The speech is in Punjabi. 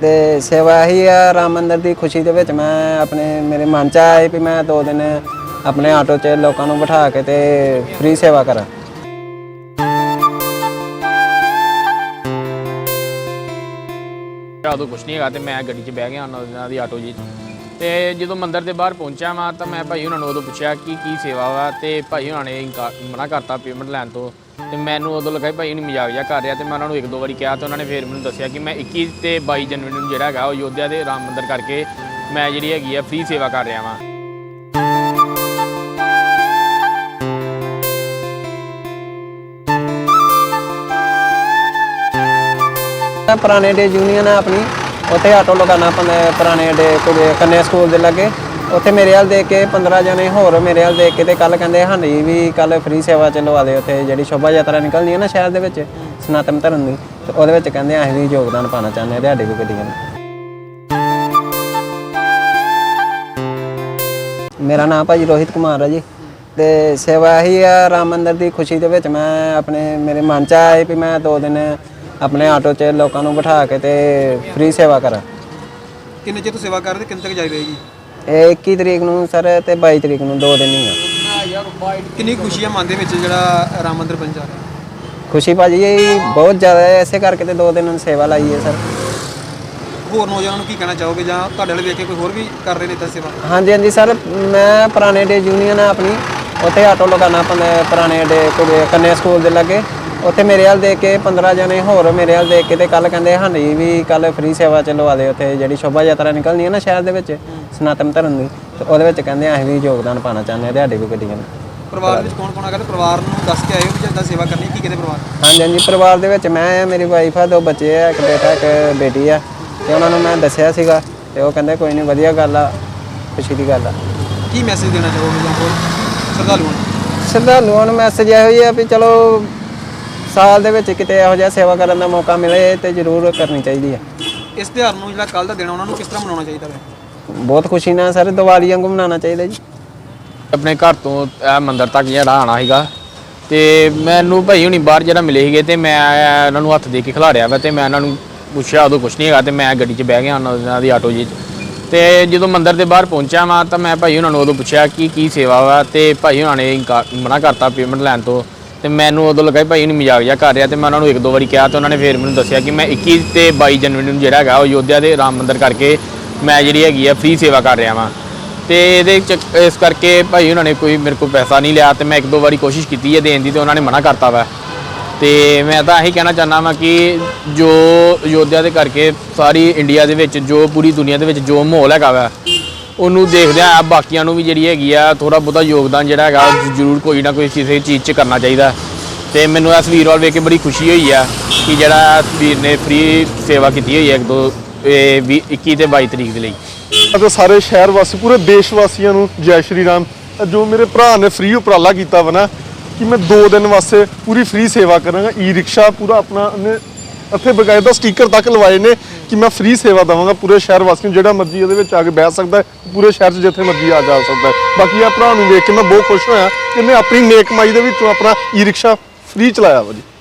ਤੇ ਸੇਵਾ ਹੀ ਆ, ਰਾਮ ਮੰਦਰ ਦੀ ਖੁਸ਼ੀ ਦੇ ਵਿੱਚ ਮੈਂ ਆਪਣੇ, ਮੇਰੇ ਮਨ ਚ ਆਇਆ ਵੀ ਮੈਂ ਦੋ ਦਿਨ ਆਪਣੇ ਆਟੋ 'ਚ ਲੋਕਾਂ ਨੂੰ ਬਿਠਾ ਕੇ ਤੇ ਫ੍ਰੀ ਸੇਵਾ ਕਰਾਂ ਉਦੋਂ ਕੁਛ ਨਹੀਂ ਹੈਗਾ ਤੇ ਮੈਂ ਗੱਡੀ 'ਚ ਬਹਿ ਗਿਆ ਉਹਨਾਂ ਦੀ ਆਟੋ ਜੀ 'ਚ। ਤੇ ਜਦੋਂ ਮੰਦਿਰ ਦੇ ਬਾਹਰ ਪਹੁੰਚਿਆ ਮੈਂ ਤਾਂ ਮੈਂ ਭਾਈ ਉਹਨਾਂ ਨੂੰ ਉਦੋਂ ਪੁੱਛਿਆ ਕਿ ਕੀ ਸੇਵਾ ਵਾ ਤੇ ਭਾਈ ਉਹਨਾਂ ਨੇ ਇਨਕਾਰ ਮਨਾ ਕਰਤਾ ਪੇਮੈਂਟ ਲੈਣ ਤੋਂ ਤੇ ਮੈਨੂੰ ਉਦੋਂ ਲੱਗਾ ਭਾਈ ਨਹੀਂ ਮਜ਼ਾਕ ਜਿਹਾ ਕਰ ਰਿਹਾ ਤੇ ਮੈਂ ਉਹਨਾਂ ਨੂੰ ਇੱਕ ਦੋ ਵਾਰੀ ਕਿਹਾ ਤੇ ਉਹਨਾਂ ਨੇ ਫਿਰ ਮੈਨੂੰ ਦੱਸਿਆ ਕਿ ਮੈਂ 21 ਤੇ 22 ਜਨਵਰੀ ਨੂੰ ਜਿਹੜਾ ਹੈਗਾ ਉਹ ਯੋਧਿਆ ਦੇ ਰਾਮ ਮੰਦਿਰ ਕਰਕੇ ਮੈਂ ਜਿਹੜੀ ਹੈਗੀ ਆ ਫ੍ਰੀ ਸੇਵਾ ਕਰ ਰਿਹਾ ਵਾਂ। ਪੁਰਾਣੇ ਡੇ ਯੂਨੀਅਨ ਹੈ ਆਪਣੀ। ਉੱਥੇ ਆਟੋ ਲਗਾਉਣਾ ਪੁਰਾਣੇ ਡੇ ਕੁੜੇ ਕੰਨਿਆ ਸਕੂਲ ਦੇ ਲਾਗੇ। ਉੱਥੇ ਮੇਰੇ ਵੱਲ ਦੇਖ ਕੇ 15 ਜਣੇ ਹੋਰ ਮੇਰੇ ਵੱਲ ਦੇਖ ਕੇ ਤੇ ਕੱਲ ਕਹਿੰਦੇ ਹਾਂਜੀ ਵੀ ਕੱਲ ਫ੍ਰੀ ਸੇਵਾ ਚ ਦੇ ਉੱਥੇ ਜਿਹੜੀ ਸ਼ੋਭਾ ਯਾਤਰਾ ਨਿਕਲਣੀ ਹੈ ਨਾ ਸ਼ਹਿਰ ਦੇ ਵਿੱਚ, ਸਨਾਤਨ ਧਰਮ ਦੀ, ਤੇ ਉਹਦੇ ਵਿੱਚ ਕਹਿੰਦੇ ਅਸੀਂ ਵੀ ਯੋਗਦਾਨ ਪਾਣਾ ਚਾਹੁੰਦੇ ਹਾਂ ਤੁਹਾਡੀ ਵੀ ਗੱਡੀਆਂ ਨੂੰ ਮੇਰਾ ਨਾਮ ਭਾਜੀ ਰੋਹਿਤ ਕੁਮਾਰ ਹੈ ਜੀ, ਤੇ ਸੇਵਾ ਹੀ ਆ ਰਾਮ ਮੰਦਿਰ ਦੀ ਖੁਸ਼ੀ ਦੇ ਵਿੱਚ ਮੈਂ ਆਪਣੇ, ਮੇਰੇ ਮਨ ਚ ਆਇਆ ਵੀ ਮੈਂ ਦੋ ਦਿਨ ਆਪਣੇ ਆਟੋ 'ਚ ਲੋਕਾਂ ਨੂੰ ਬਿਠਾ ਕੇ ਤੇ ਫ੍ਰੀ ਸੇਵਾ ਕਰਾਂ। ਕਿੰਨੇ ਚਿਰ ਤੋਂ ਸੇਵਾ ਕਰ ਕਿੰਨੇ ਤੱਕ ਜਾਰੀ ਰਹੇਗੀ ਇਹ 21 ਤਰੀਕ ਨੂੰ ਸਰ ਤੇ 22 ਤਰੀਕ ਨੂੰ ਦੋ ਦਿਨ ਹੀ ਆ। ਕਿੰਨੀ ਖੁਸ਼ੀ ਹੈ ਮਨ ਦੇ ਵਿੱਚ ਜਿਹੜਾ ਰਾਮ ਮੰਦਿਰ ਬਣ ਜਾ ਰਿਹਾ? ਖੁਸ਼ੀ ਭਾਜੀ ਇਹ ਬਹੁਤ ਜ਼ਿਆਦਾ ਹੈ ਇਸੇ ਕਰਕੇ ਤੇ ਦੋ ਦਿਨ ਸੇਵਾ ਲਾਈ ਹੈ ਸਰ। ਹੋਰ ਨੌਜਵਾਨਾਂ ਨੂੰ ਕੀ ਕਹਿਣਾ ਚਾਹੋਗੇ ਜਾਂ ਤੁਹਾਡੇ ਵਾਲੇ ਵੇਖ ਕੇ ਕੋਈ ਹੋਰ ਵੀ ਕਰ ਰਹੇ ਨੇ ਇਦਾਂ ਸੇਵਾ? ਹਾਂਜੀ ਹਾਂਜੀ ਸਰ ਮੈਂ ਪੁਰਾਣੇ ਡੇ ਯੂਨੀਅਨ ਆ ਆਪਣੀ ਉੱਥੇ ਆਟੋ ਹੈ ਪੁਰਾਣੇ ਡੇ ਕੰਨਿਆ ਸਕੂਲ ਦੇ ਲਾਗੇ। ਉੱਥੇ ਮੇਰੇ ਹਾਲ ਦੇਖ ਕੇ 15 ਜਣੇ ਹੋਰ ਮੇਰੇ ਹਾਲ ਦੇਖ ਕੇ ਤੇ ਕੱਲ ਕਹਿੰਦੇ ਹਾਂਜੀ ਵੀ ਕੱਲ ਫ੍ਰੀ ਸੇਵਾ ਚ ਲਵਾ ਦੇ ਉੱਥੇ ਜਿਹੜੀ ਸ਼ੋਭਾ ਯਾਤਰਾ ਨਿਕਲਣੀ ਹੈ ਨਾ ਸ਼ਹਿਰ ਦੇ ਵਿੱਚ। ਸਨਾਤਨ ਧਰਮ ਦੀ। ਤੇ ਉਹਦੇ ਵਿੱਚ ਕਹਿੰਦੇ ਅਸੀਂ ਵੀ ਯੋਗਦਾਨ ਪਾਣਾ ਚਾਹੁੰਦੇ ਹਾਂ ਤੁਹਾਡੀ ਵੀ ਗੱਡੀਆਂ ਨੂੰ ਪਰਿਵਾਰ ਵਿੱਚ ਕੌਣ ਕੌਣ ਹੈਗਾ ਤੇ ਪਰਿਵਾਰ ਨੂੰ ਦੱਸ ਕੇ ਆਇਓ ਵੀ ਜਿੱਦਾਂ ਸੇਵਾ ਕਰਨੀ ਕੀ ਕਹਿੰਦੇ ਪਰਿਵਾਰ? ਹਾਂਜੀ ਹਾਂਜੀ ਪਰਿਵਾਰ ਦੇ ਵਿੱਚ ਮੈਂ ਆ ਮੇਰੀ ਵਾਈਫ ਆ ਦੋ ਬੱਚੇ ਆ ਇੱਕ ਬੇਟਾ ਇੱਕ ਬੇਟੀ ਆ। ਤੇ ਉਹਨਾਂ ਨੂੰ ਮੈਂ ਦੱਸਿਆ ਸੀਗਾ ਤੇ ਉਹ ਕਹਿੰਦੇ ਕੋਈ ਨਹੀਂ ਵਧੀਆ ਗੱਲ ਆ ਖੁਸ਼ੀ ਦੀ ਗੱਲ ਆ। ਕੀ ਮੈਸੇਜ ਦੇਣਾ ਚਾਹੋਗੇ ਜਾਂ ਹੋਰ? ਸ਼ਰਧਾਲੂਆਂ ਨੂੰ? ਸ਼ਰਧਾਲੂਆਂ ਨੂੰ ਮੈਸੇਜ ਇਹੋ ਹੀ ਆ ਵੀ ਚਲੋ ਸਾਲ ਦੇ ਵਿੱਚ ਕਿਤੇ ਇਹੋ ਜਿਹਾ ਸੇਵਾ ਕਰਨ ਦਾ ਮੌਕਾ ਮਿਲੇ ਤੇ ਜ਼ਰੂਰ ਕਰਨੀ ਚਾਹੀਦੀ ਆ। ਇਸ ਤਿਉਹਾਰ ਨੂੰ ਜਿਹੜਾ ਕੱਲ ਦਾ ਦਿਨ ਆ, ਉਹਨਾਂ ਨੂੰ ਕਿਸ ਤਰ੍ਹਾਂ ਮਨਾਉਣਾ ਚਾਹੀਦਾ ਹੈ ਬਹੁਤ ਖੁਸ਼ੀ ਨਾਲ ਸਰ ਦੀਵਾਲੀ ਵਾਂਗੂ ਮਨਾਉਣਾ ਚਾਹੀਦਾ ਜੀ। ਆਪਣੇ ਘਰ ਤੋਂ ਇਹ ਮੰਦਿਰ ਤੱਕ ਜਿਹੜਾ ਆਣਾ ਸੀਗਾ ਤੇ ਮੈਨੂੰ ਭਾਈ ਹੁਣੀ ਬਾਹਰ ਜਿਹੜਾ ਮਿਲੇ ਸੀਗੇ ਤੇ ਮੈਂ ਇਹਨਾਂ ਨੂੰ ਹੱਥ ਦੇ ਕੇ ਖਿਲਾਰਿਆ ਵਾ ਤੇ ਮੈਂ ਇਹਨਾਂ ਨੂੰ ਪੁੱਛਿਆ ਉਦੋਂ ਕੁਛ ਨਹੀਂ ਹੈਗਾ ਤੇ ਮੈਂ ਗੱਡੀ 'ਚ ਬਹਿ ਗਿਆ ਉਹਨਾਂ ਦੀ ਆਟੋ ਜੀ 'ਚ। ਤੇ ਜਦੋਂ ਮੰਦਿਰ ਦੇ ਬਾਹਰ ਪਹੁੰਚਿਆ ਮੈਂ ਤਾਂ ਮੈਂ ਭਾਈ ਉਹਨਾਂ ਨੂੰ ਉਦੋਂ ਪੁੱਛਿਆ ਕਿ ਕੀ ਸੇਵਾ ਵਾ ਤੇ ਭਾਈ ਉਹਨਾਂ ਨੇ ਇਨਕਾਰ ਮਨਾ ਕਰਤਾ ਪੇਮੈਂਟ ਲੈਣ ਤੋਂ। ਤੇ ਮੈਨੂੰ ਉਦੋਂ ਲੱਗਾ ਵੀ ਭਾਈ ਨਹੀਂ ਮਜ਼ਾਕ ਜਿਹਾ ਕਰ ਰਿਹਾ ਤੇ ਮੈਂ ਉਹਨਾਂ ਨੂੰ ਇੱਕ ਦੋ ਵਾਰੀ ਕਿਹਾ ਤੇ ਉਹਨਾਂ ਨੇ ਫਿਰ ਮੈਨੂੰ ਦੱਸਿਆ ਕਿ ਮੈਂ 21 ਤੇ 22 ਜਨਵਰੀ ਨੂੰ ਜਿਹੜਾ ਹੈਗਾ ਉਹ ਯੋਧਿਆ ਦੇ ਰਾਮ ਮੰਦਿਰ ਕਰਕੇ ਮੈਂ ਜਿਹੜੀ ਹੈਗੀ ਆ ਫ੍ਰੀ ਸੇਵਾ ਕਰ ਰਿਹਾ ਵਾਂ। ਤੇ ਇਹਦੇ ਚ ਇਸ ਕਰਕੇ ਭਾਈ ਉਹਨਾਂ ਨੇ ਕੋਈ ਮੇਰੇ ਕੋਲ ਪੈਸਾ ਨਹੀਂ ਲਿਆ ਤੇ ਮੈਂ ਇੱਕ ਦੋ ਵਾਰੀ ਕੋਸ਼ਿਸ਼ ਕੀਤੀ ਹੈ ਦੇਣ ਦੀ ਤੇ ਉਹਨਾਂ ਨੇ ਮਨਾ ਕਰਤਾ ਵਾ। ਤੇ ਮੈਂ ਤਾਂ ਇਹੀ ਕਹਿਣਾ ਚਾਹੁੰਦਾ ਵਾਂ ਕਿ ਜੋ ਯੋਧਿਆ ਦੇ ਕਰਕੇ ਸਾਰੀ ਇੰਡੀਆ ਦੇ ਵਿੱਚ ਜੋ ਪੂਰੀ ਦੁਨੀਆ ਦੇ ਵਿੱਚ ਜੋ ਮਾਹੌਲ ਹੈਗਾ ਵਾ, ਉਹਨੂੰ ਦੇਖਦਿਆਂ ਆ ਬਾਕੀਆਂ ਨੂੰ ਵੀ ਜਿਹੜੀ ਹੈਗੀ ਆ ਥੋੜਾ ਬਹੁਤਾ ਯੋਗਦਾਨ ਜਿਹੜਾ ਹੈਗਾ ਜ਼ਰੂਰ ਕੋਈ ਨਾ ਕੋਈ ਕਿਸੇ ਚੀਜ਼ 'ਚ ਕਰਨਾ ਚਾਹੀਦਾ। ਤੇ ਮੈਨੂੰ ਇਸ ਵੀਰ ਵੱਲ ਵੇਖ ਕੇ ਬੜੀ ਖੁਸ਼ੀ ਹੋਈ ਆ ਕਿ ਜਿਹੜਾ ਇਸ ਵੀਰ ਨੇ ਫ੍ਰੀ ਸੇਵਾ ਕੀਤੀ ਹੋਈ ਹੈ ਇੱਕ ਦੋ 21 ਤੇ 22 ਤਰੀਕ ਦੇ ਲਈ। ਅਤੇ ਸਾਰੇ ਸ਼ਹਿਰ ਵਾਸੀ, ਪੂਰੇ ਦੇਸ਼ ਵਾਸੀਆਂ ਨੂੰ ਜੈ ਸ਼੍ਰੀ ਰਾਮ। ਜੋ ਮੇਰੇ ਭਰਾ ਨੇ ਫ੍ਰੀ ਉਪਰਾਲਾ ਕੀਤਾ ਵਾ ਨਾ, ਕਿ ਮੈਂ 2 ਦਿਨ ਵਾਸਤੇ ਪੂਰੀ ਫ੍ਰੀ ਸੇਵਾ ਕਰਾਂਗਾ। ਈ ਰਿਕਸ਼ਾ ਪੂਰਾ ਆਪਣਾ ਉਹਨੇ ਇੱਥੇ ਬਕਾਇਦਾ ਸਟicker ਤੱਕ ਲਵਾਏ ਨੇ ਕਿ ਮੈਂ ਫ੍ਰੀ ਸੇਵਾ ਦਵਾਂਗਾ ਪੂਰੇ ਸ਼ਹਿਰ ਵਾਸੀਆਂ ਨੂੰ। ਜਿਹੜਾ ਮਰਜ਼ੀ ਉਹਦੇ ਵਿੱਚ ਆ ਕੇ ਬਹਿ ਸਕਦਾ ਹੈ, ਪੂਰੇ ਸ਼ਹਿਰ 'ਚ ਜਿੱਥੇ ਮਰਜ਼ੀ ਆ ਜਾ ਸਕਦਾ ਹੈ। ਬਾਕੀ ਆ ਭਰਾ ਨੂੰ ਵੇਖ ਕੇ ਮੈਂ ਬਹੁਤ ਖੁਸ਼ ਹੋਇਆ ਕਿ ਮੈਂ ਆਪਣੀ ਨੇਕ ਕਮਾਈ ਦੇ ਵਿੱਚੋਂ ਆਪਣਾ ਈ ਰਿਕਸ਼ਾ ਫ੍ਰੀ ਚਲਾਇਆ ਵਾ ਜੀ।